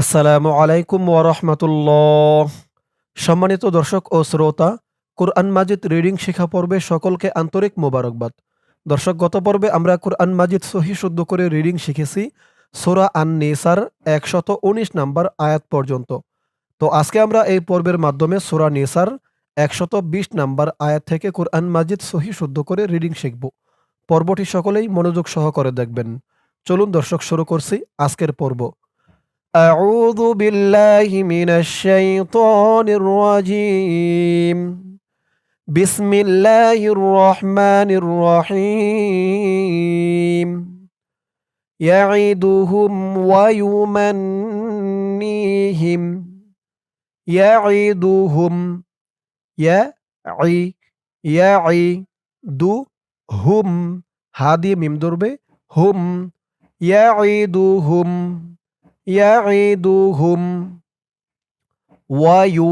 আসসালামু আলাইকুম ওয়ারহমাতুল্লাহ সম্মানিত দর্শক ও শ্রোতা, কোরআন মাজিদ রিডিং শেখা পর্বে সকলকে আন্তরিক মোবারকবাদ। দর্শক, গত পর্বে আমরা কোরআন মাজিদ সহি শুদ্ধ করে রিডিং শিখেছি, সোরা আন নেসার একশত উনিশ নাম্বার আয়াত পর্যন্ত। তো আজকে আমরা এই পর্বের মাধ্যমে সোরা নেসার একশত বিশ নাম্বার আয়াত থেকে কোরআন মাজিদ সহি শুদ্ধ করে রিডিং শিখব। পর্বটি সকলেই মনোযোগ সহকারে দেখবেন। চলুন দর্শক, শুরু করছি আজকের পর্ব। أعوذ بالله من الشيطان الرجيم. بسم الله الرحمن الرحيم. يعدهم ويمنيهم. يعدهم يعي يعدهم. هذه ميم دربه هم. يعدهم. ইয়াঈদুহুম ওয়ায়ু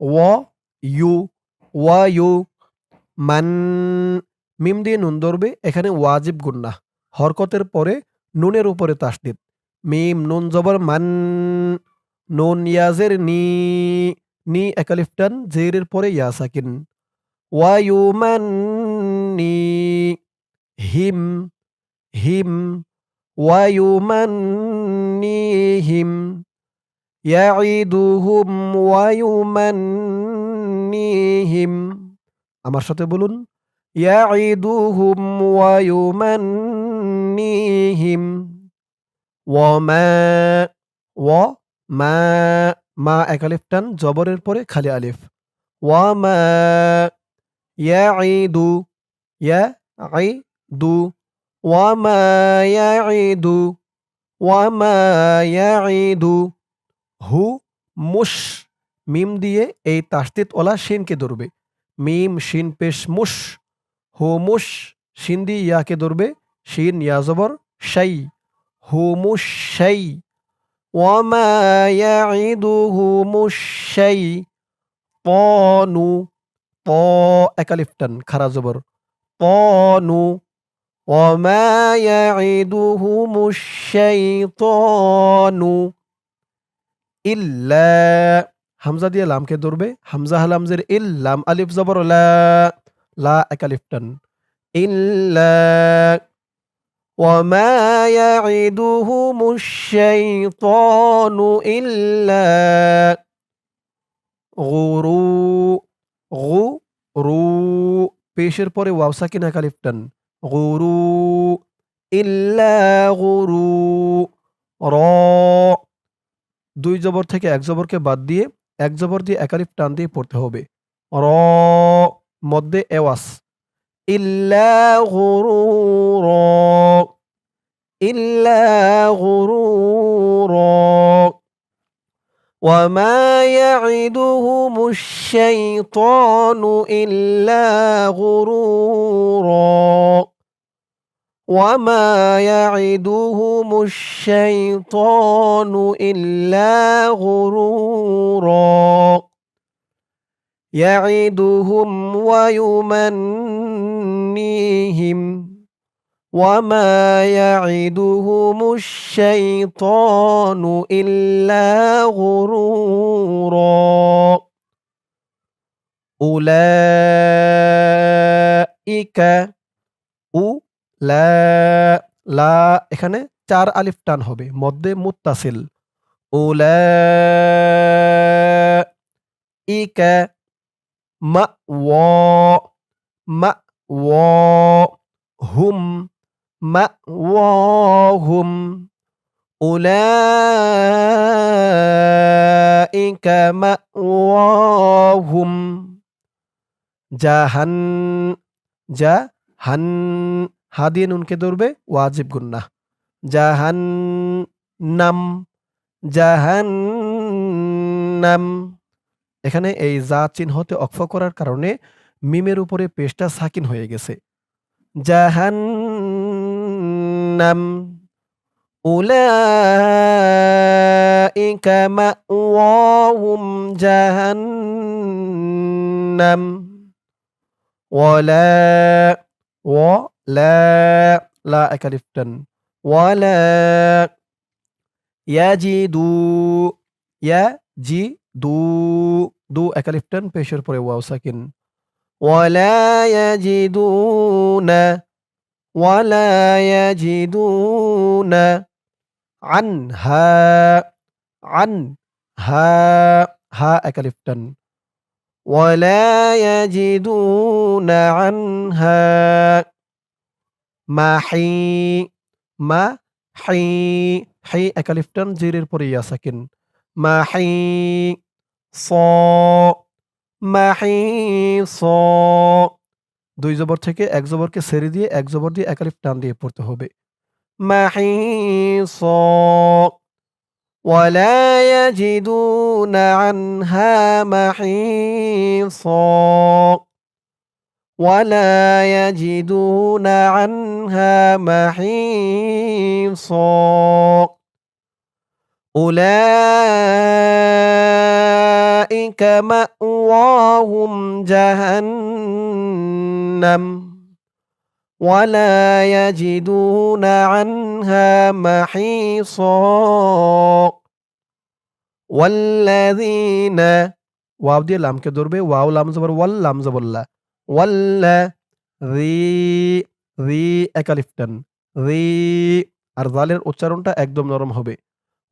ওয়ায়ু ওয়ায়ু মান মিম দিয়ে নুন ধরবে, এখানে ওয়াজিব গুন্না হরকতের পরে নুনের উপরে তাসদিদ। মিম, নুন জবর মান, নুন ইয়াজের নি নি একালিফটান জেরের পরে ইয়া সাকিন। ওয়ায়ু মান নি, হিম হিম। ويمنيهم يعدهم ويمنيهم আমার সাথে বলুন يعدهم ويمنيهم وما وما মা এক আলিফ টান জবরের পরে খালি আলিফ ওয়ামা ইয়াঈদু ইয়াঈদু ওয়ামা ইয়াঈদু ওয়ামা ইয়াঈদু, হু, মুশ, মিম দিয়ে এই তাসদিদ ওলা শিনকে ধরবে। মিম, শিন, পেশ, মুশ, হু, মুশ, শিন দিয়ে ইয়াকে ধরবে। শিন, ইয়া, জবর, শাই, হু, মুশ, শাই। ওয়ামা ইয়াঈদুহু মুশ, শাই তনু ত একালিফটান খারা জবর তনু وما يعدهم الشيطان ইল্লা হামজা দিয়ে লামকে ধরবে হামজা হালামজের ইল লাম আলিফ জবর লা লা এক আলিফ টান ইল্লা وما يعدهم الشيطان إلا غرو غرو পেশের পরে ওয়াও সাকিন এক আলিফ টান গুরু ইল্লা গুরু র দুই জবর থেকে এক জবরকে বাদ দিয়ে এক জবর দিয়ে একালিফ টান দিয়ে পড়তে হবে। র মধ্যে এওয়াস। ইল্লা গুরু র। ইল্লা গুরু র। وما يعدهم الشيطان إلا غرورا وما يعدهم الشيطان إلا غرورا يعدهم ويمنيهم وما يعدهم الشيطان إلا غرورا أولئك লা লা এখানে চার আলিফ টান হবে মধ্যে মুত্তাসিল উলাইকা মা ওয়া মা ওয়া হুম উলাইকা মা ওয়াহুম জাহান জাহান হা দিয়ে নুনকে ধরবে? ওয়াজিব গুন্না। জাহান নাম জাহান নাম এখানে এই যা চিহ্নতে অক্ষ করার কারণে মিমের উপরে পেশটা সাকিন হয়ে গেছে। জাহান উলাইকা মাওয়াহুম জাহান্নাম ওয়ালা ওয়ালা লা একালিফ টান। ওয়ালা ইয়াজিদু ইয়াজিদু দু একালিফ টান পেশের পরে ওয়াও সাকিন। ওয়ালা ইয়াজিদুনা ولا يجدون عنها عنها ها أكلفتن ولا يجدون عنها محي ما حي حي أكلفتن زير البرية سكن صو ما حي صو দুই জবর থেকে এক জবরকে সেরে দিয়ে এক জবর দিয়ে একালিফ টান দিয়ে পড়তে হবে মাহি স ولا يجدون عنها محيصا ولا يجدون عنها محيصا أولئك مأواهم جهنم ولا يجدون عنها محيصا والذين ওয়াও দিয়ে লামকে ধরবে ওয়াও লাম জবর ওয়াল লাম জবল্লা ওয়াল্লা রি রি একালিফটান রি আর জালের উচ্চারণটা একদম নরম হবে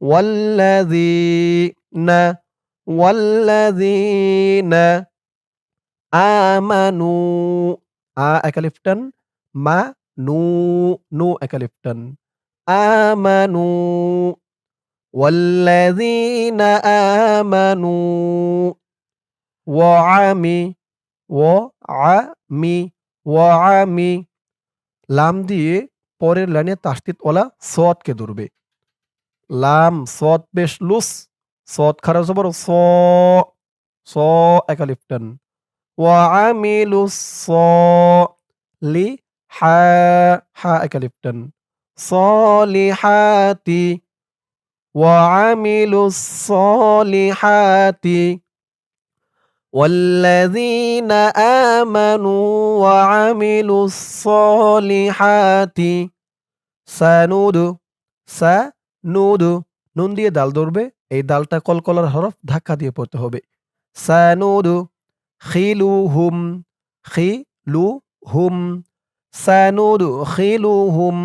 ওয়াল্লাযীনা ওয়াল্লাযীনা আমানু আ একালিফটান মা নু নু একালিফটান আমানু والذين آمنوا وعمي ওয়ামি ওয়ামি লাম দিয়ে পরের লাইনে তাস্তিত ওলা সদকে ধরবে লাম সদ বেশ লুস সদ খারাপ জবর স স একালিফটান ওয়ামিলু স লি হা হা একালিফটান সলিহাতি وعملوا الصالحات والذين آمنوا وعملوا الصالحات সানুদ সানুদ নুন দিয়ে দাল ধরবে এই দালটা কলকলার হরফ ধাক্কা দিয়ে পড়তে হবে সানুদ খিলু হুম খিলু হুম সানুদ খিলু হুম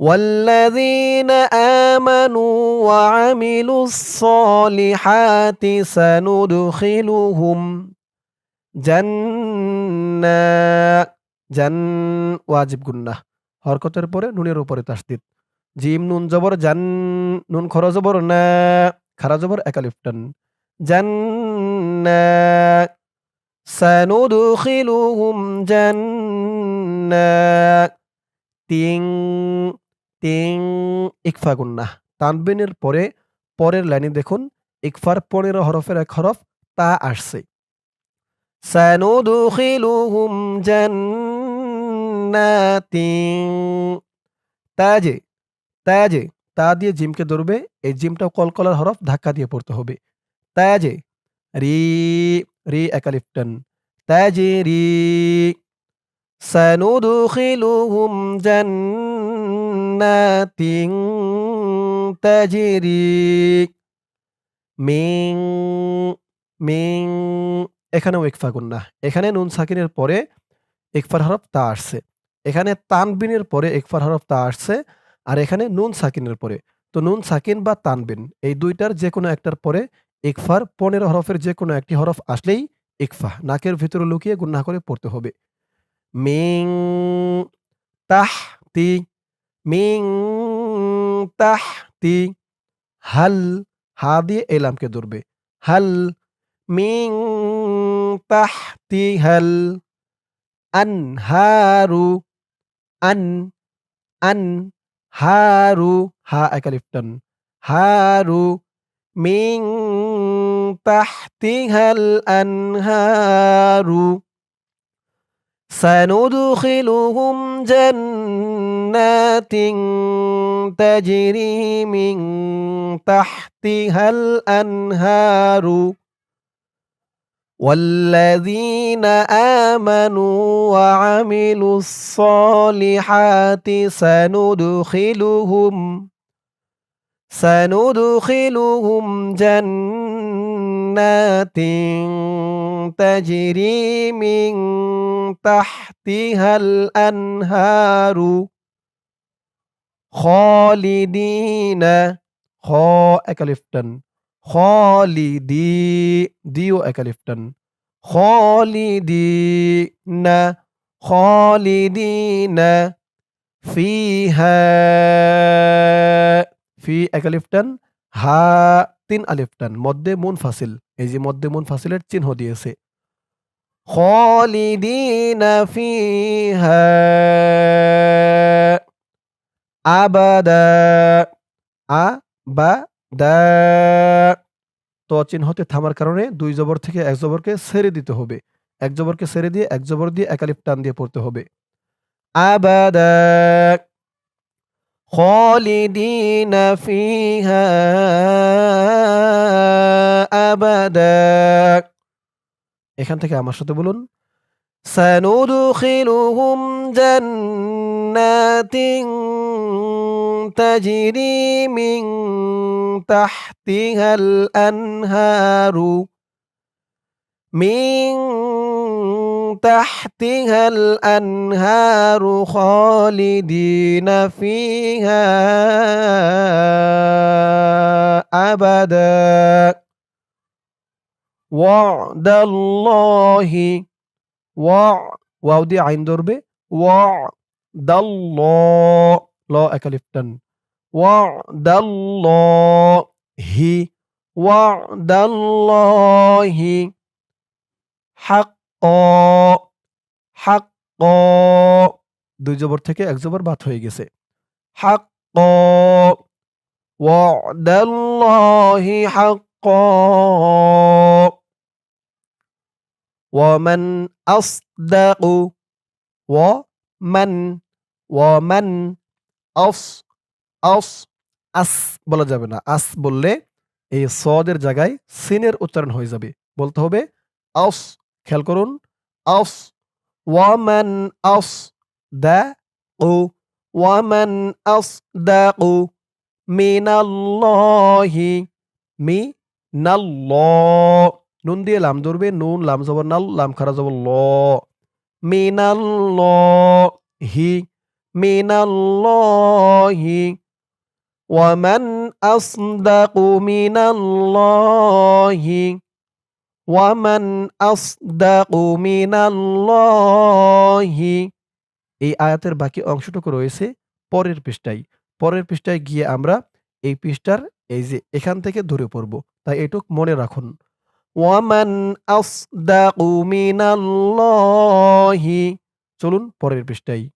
والذين آمنوا وعملوا الصالحات سندخلهم جنة জান ওয়াজিব গুন্না হরকতের পরে নুনের উপরে তাসদিদ জিম নুন জবর জান নুন খর জবর না খারা জবর একালিফটান জান্না সানুদখিলুহুম জান্না তিং তিং ইকফা গুন্না। তানবিনের পরে, পরের লাইনে দেখুন, ইকফার পনেরো হরফের এক হরফ, তা আসছে। সানুদখিলুহুম জান্নাতিন। তাজে তাজে তা দিয়ে জিমকে ধরবে, এই জিমটাও কলকলার হরফ ধাক্কা দিয়ে পড়তে হবে। তাজে রি রি একালিফটন তাজে রি سندخلهم جنات تجري মিং মিং এখানেও ইকফা গুন্না এখানে নুন সাকিনের পরে ইকফার হরফ তা আসছে এখানে তানবিনের পরে ইকফার হরফ তা আসছে আর এখানে নুন সাকিনের পরে তো নুন সাকিন বা তানবিন এই দুইটার যে কোনো একটার পরে ইকফার পনেরো হরফের যে কোনো একটি হরফ আসলেই ইকফা নাকের ভিতরে লুকিয়ে গুন্না করে পড়তে হবে। মিং, তাহ, তি, মিং, তাহ, তি, হাল, হা দিয়ে এলামকে ধরবে। হাল, মিং তাহতি হাল আনহারু আন আন, হারু, হা একালিফটন হারু, মিং تحتها الأنهار. سندخلهم جنات تجري من تحتها الأنهار. والذين آمنوا وعملوا الصالحات سندخلهم سندخلهم جنات جنات تجري من تحتها الأنهار خالدين خا أكلفتن خالدي ديو أكلفتن خالدين خالدين فيها في أكلفتن ها তিন আলিফটান মধ্যে মুন ফাসিল। এই যে মধ্যে মুন ফাসিলের চিহ্ন দিয়েছে। খালিদিনা ফিহা আবাদা ত চিহ্নতে থামার কারণে দুই জবর থেকে এক জবরকে ছেড়ে দিতে হবে। এক জবরকে ছেড়ে দিয়ে, এক জবর দিয়ে একালিফ টান দিয়ে পড়তে হবে। আবাদা। খালিদিনা ফিহা আবাদা এখান থেকে আমার সাথে বলুন سندخلهم جنات تجري من تحتها الأنهار من تحتها الأنهار خالدين فيها أبدا. وعد الله وع واو دي عين دربة وعد الله. لا أكلفتن وعد الله وعد الله. حق হাক হাক দুই জবর থেকে এক জবর বাদ হয়ে গেছে হাক ওয়াদাল্লাহি হাক্কা ومن أصدق ومن ومن أص أص আস বলা যাবে না আস বললে এই সদের জায়গায় সিনের উচ্চারণ হয়ে যাবে বলতে হবে আস খেয়াল করুন আস ওয়ামান আস দা ও ওয়ামান আস দা ও মিনাল্লাহি মি নাল্লাহ নুন দিয়ে লাম ধরবে, নুন, লাম জবর নাল, লাম খারা জবর ল মিনাল ল হি মিনাল হি ওয়ামান আসদাকু মিনাল্লাহি ওয়ামান আসদাকু মিনাল্লাহি এই আয়াতের বাকি অংশটুকু রয়েছে পরের পৃষ্ঠায়। পরের পৃষ্ঠায় গিয়ে আমরা এই পৃষ্ঠার এই যে এখান থেকে ধরে পড়ব। তাই এটুক মনে রাখুন। ওয়ামান আসদাকু মিনাল্লাহি চলুন পরের পৃষ্ঠায়।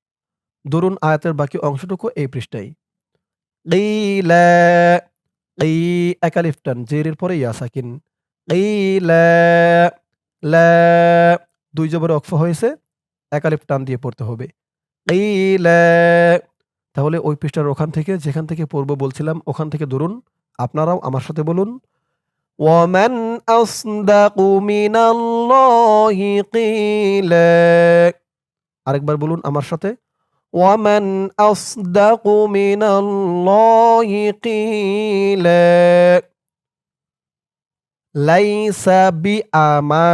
ধরুন আয়াতের বাকি অংশটুকু এই পৃষ্ঠায়। কি একালিফটান জেরের পরে সাকিন। কিলা লা দুই জবরে অক্ফ হয়েছে একালিফ টান দিয়ে পড়তে হবে কিলা তাহলে ওই পৃষ্ঠার ওখান থেকে যেখান থেকে পড়বো বলছিলাম ওখান থেকে ধরুন আপনারাও আমার সাথে বলুন ومن أصدق من الله قيلا আরেকবার বলুন আমার সাথে ومن أصدق من الله قيلا লাইসা বি আমা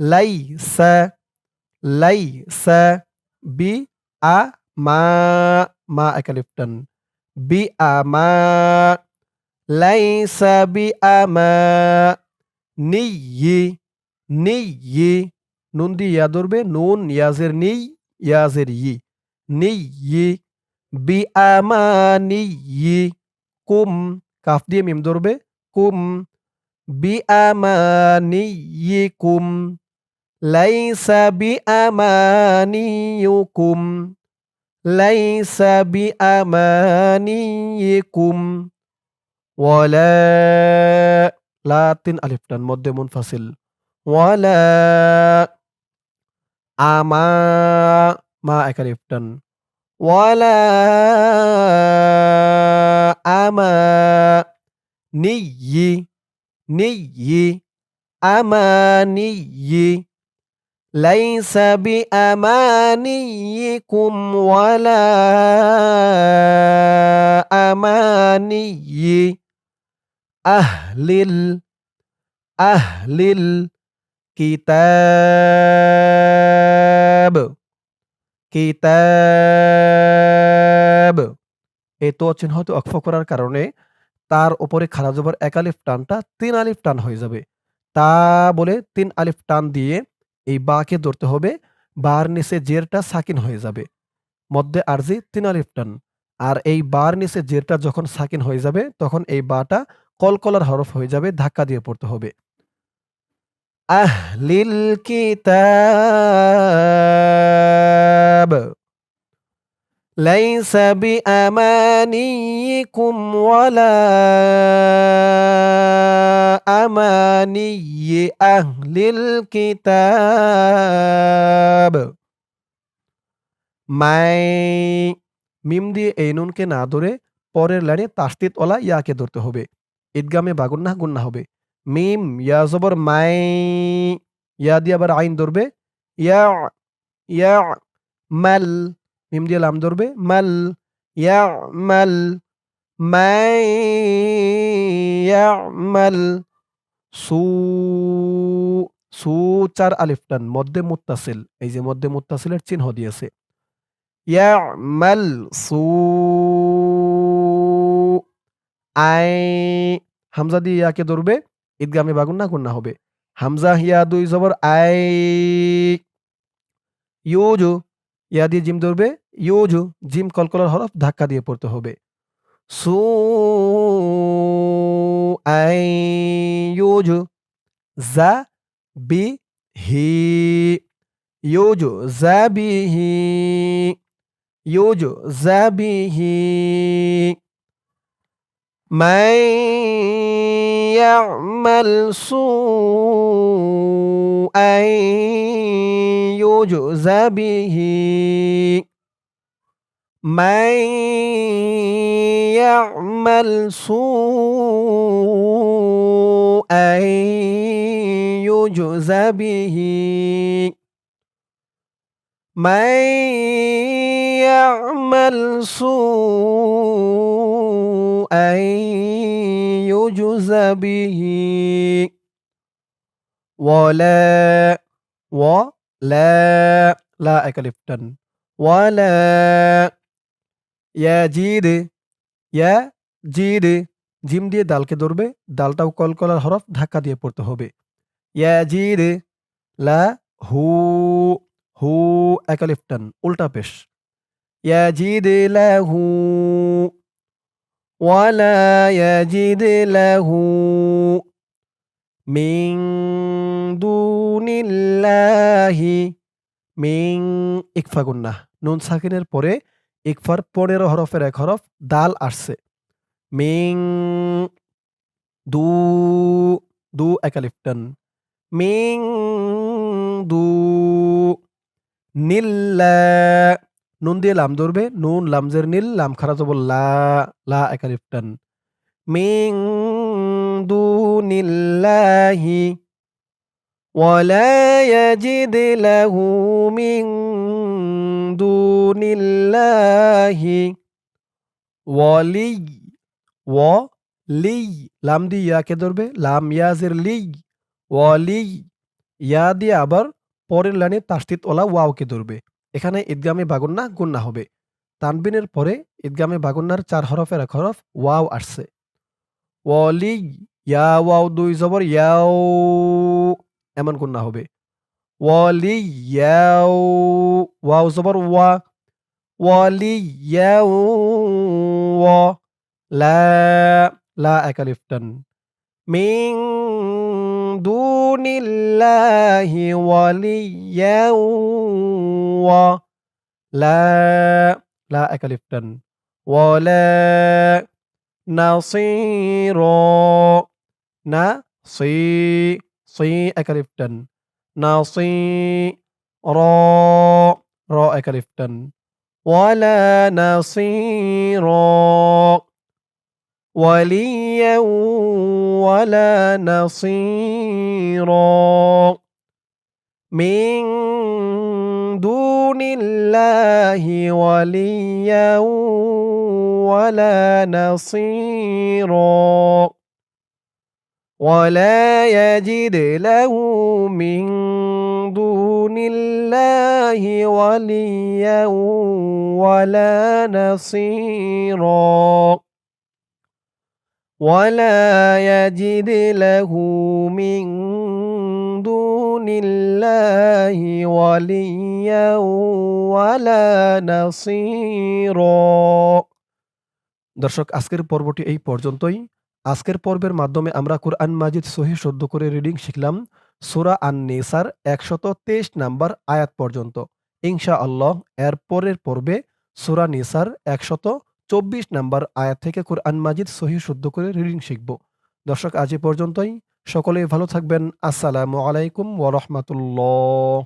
লাইসা লাইসা বি আ মা মা একালিফটন বি আমা লাইসা বি আমা নিয়ি নিয়ি নুন দিয়ে ইয়া ধরবে নুন ইয়াজের নেই ইয়াজের ই নিয়ি বি আমা নিয়ি কুম কাফ দিয়ে মিম ধরবে কুম বিআমানিয়িকুম লাইসা বিআমানিয়ুকুম লাইসা বিআমানিয়িকুম ওয়ালা লা তিন আলিফ টান মধ্যে মুনফাসিল ওয়ালা আমা মা এক আলিফ টান ওয়ালা আমা নিয়ি নিয়ি আমানিয়ি ليس بأمانيكم ولا أماني أهل ال أهل الكتاب কিতাব এই তো চিহ্নটি অক্ষ করার কারণে তার উপরে খারা জবর এক আলিফ টানটা তিন আলিফ টান হয়ে যাবে। তা বলে তিন আলিফ টান দিয়ে এই বাকে ধরতে হবে। বার নিচে জেরটা সাকিন হয়ে যাবে। মধ্যে আরজি তিন আলিফ টান। আর এই বার নিচে জেরটা যখন সাকিন হয়ে যাবে, তখন এই বাটা কলকলার হরফ হয়ে যাবে, ধাক্কা দিয়ে পড়তে হবে। আহলিল কিতাব। ليس بأمانيكم ولا أماني أهل الكتاب মাই মিম দিয়ে এই নুনকে না ধরে পরের লাইনে তাস্তিত ওলা ইয়াকে ধরতে হবে ঈদগামে বাগুন্না গুন্না হবে মিম ইয়া জবর মাই ইয়া দিয়ে আবার আইন ধরবে ইয়া ইয়া মাল মিম দিয়ে লাম ধরবে, মাল ইয়া মাল সু সু চার আলিফ টান, মধ্যে মুত্তাসিল, এই যে মধ্যে মুত্তাসিলের চিহ্ন দিয়েছে। ইয়া মাল সু, আই, হামজা দিয়ে ইয়াকে ধরবে ঈদগামে বাগুন্না গুন্না হবে। হামজা হিয়া দুই জবর, আই ইউজু ইয়া দিয়ে জিম ধরবে ইউজু জিম কলকলার হরফ ধাক্কা দিয়ে পড়তে হবে সু আই ইউজু জা বি হি ইউজু জা বি হি ইউজু জা বি হি من يعمل سوءا يجز به من يعمل سوءا يجز به من يعمل سوءا يجز به ولا ولا لا একালিফটান ولا ইয়াজিদ ইয়াজিদ জিম দিয়ে দালকে ধরবে দালটাও কলকলার হরফ ধাক্কা দিয়ে পড়তে হবে ইয়াজিদ লা হু হু একালিফটান উল্টা পেশ ইয়াজিদ লাহু ওয়ালা ইয়াজিদ লাহু মিন দুনিল্লাহি মিং ইকফা গুন্না নুন সাকিনের পরে ইকফার পনেরো হরফের এক হরফ, দাল আসছে। মিং দু দু একালিফটান মিং দু, নিল্লা, নুন দিয়ে লাম ধরবে। নুন, লামজের নীল, লাম খারা লা লা একালিফটান মিং দু নিল্লাহি ولا يجد له من دون الله ولي ولي লাম দিয়ে ইয়াকে ধরবে লাম ইয়াজের লি ওয়ালি ইয়া দিয়ে আবার পরের লাইনে তাস্তিত ওলা ওয়াওকে ধরবে এখানে ঈদগামে বাগুন্না গুন্না হবে তানবিনের পরে ঈদগামে বাগুন্নার চার হরফের এক হরফ ওয়াও আসছে ওয়ালি ইয়া ওয়াও দুই জবর, ইয়াও, এমন গুন্না হবে। ওয়ালি, ইয়াও, ওয়াও জবর, ওয়া। ওয়ালি, ইয়াও, ওয়া। লা লা একালিফটান মিন দুনিল্লাহি ওয়ালিয়াও ওয়া। লা লা একালিফটান ওয়ালা, নাসিরা। نا صي صي أكاليف نا نصي را را أكاليف دن ولا نصيرا. وليا ولا نصيرا. من دون الله وليا ولا نصيرا. ولا يجد له من دون الله وليا ولا نصيرا ولا يجد له من دون الله وليا ولا نصيرا দর্শক আজকের পর্বটি এই পর্যন্তই আজকের পর্বের মাধ্যমে আমরা কোরআন মাজিদ সহি শুদ্ধ করে রিডিং শিখলাম সুরা আন নেসার একশত তেইশ নাম্বার আয়াত পর্যন্ত। ইনশা আল্লাহ এর পরের পর্বে সুরা নেসার একশত চব্বিশ নাম্বার আয়াত থেকে কোরআন মাজিদ সহি শুদ্ধ করে রিডিং শিখব। দর্শক, আজ পর্যন্তই। সকলেই ভালো থাকবেন। আসসালামু আলাইকুম ওরহমতুল্লাহ